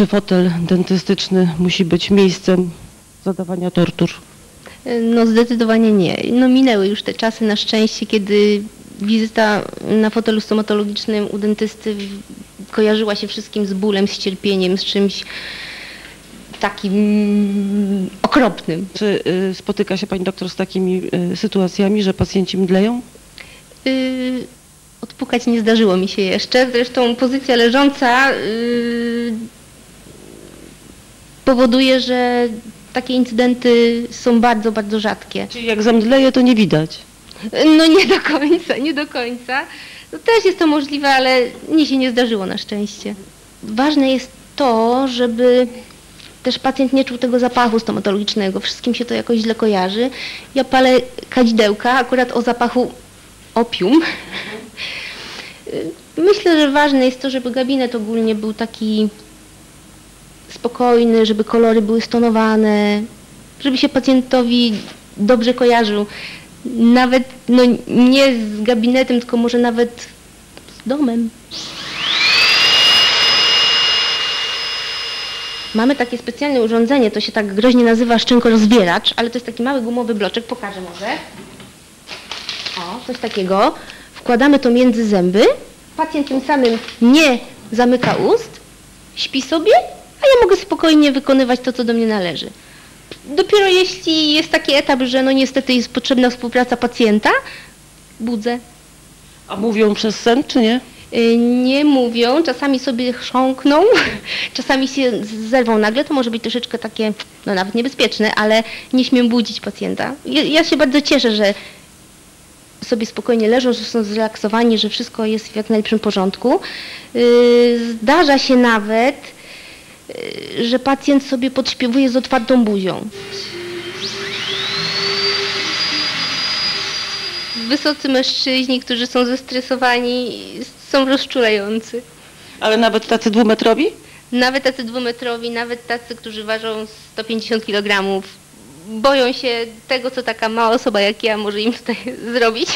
Czy fotel dentystyczny musi być miejscem zadawania tortur? No zdecydowanie nie. No minęły już te czasy na szczęście, kiedy wizyta na fotelu stomatologicznym u dentysty kojarzyła się wszystkim z bólem, z cierpieniem, z czymś takim mm, okropnym. Czy y, spotyka się pani doktor z takimi y, sytuacjami, że pacjenci mdleją? Yy, odpukać nie zdarzyło mi się jeszcze. Zresztą pozycja leżąca yy, powoduje, że takie incydenty są bardzo, bardzo rzadkie. Czyli jak zamdleje, to nie widać. No nie do końca, nie do końca. No też jest to możliwe, ale mnie się nie zdarzyło na szczęście. Ważne jest to, żeby też pacjent nie czuł tego zapachu stomatologicznego. Wszystkim się to jakoś źle kojarzy. Ja palę kadzidełka akurat o zapachu opium. Myślę, że ważne jest to, żeby gabinet ogólnie był taki spokojny, żeby kolory były stonowane, żeby się pacjentowi dobrze kojarzył. Nawet no, nie z gabinetem, tylko może nawet z domem. Mamy takie specjalne urządzenie, to się tak groźnie nazywa szczękorozbieracz, ale to jest taki mały gumowy bloczek, pokażę może. O, coś takiego. Wkładamy to między zęby. Pacjent tym samym nie zamyka ust, śpi sobie, a ja mogę spokojnie wykonywać to, co do mnie należy. Dopiero jeśli jest taki etap, że no niestety jest potrzebna współpraca pacjenta, budzę. A mówią przez sen, czy nie? Y, Nie mówią, czasami sobie chrząkną, czasami się zerwą nagle, to może być troszeczkę takie, no nawet niebezpieczne, ale nie śmiem budzić pacjenta. Ja, ja się bardzo cieszę, że sobie spokojnie leżą, że są zrelaksowani, że wszystko jest w jak najlepszym porządku. Yy, Zdarza się nawet, że pacjent sobie podśpiewuje z otwartą buzią. Wysocy mężczyźni, którzy są zestresowani, są rozczulający. Ale nawet tacy dwumetrowi? Nawet tacy dwumetrowi, nawet tacy, którzy ważą 150 kg, boją się tego, co taka mała osoba jak ja może im tutaj zrobić.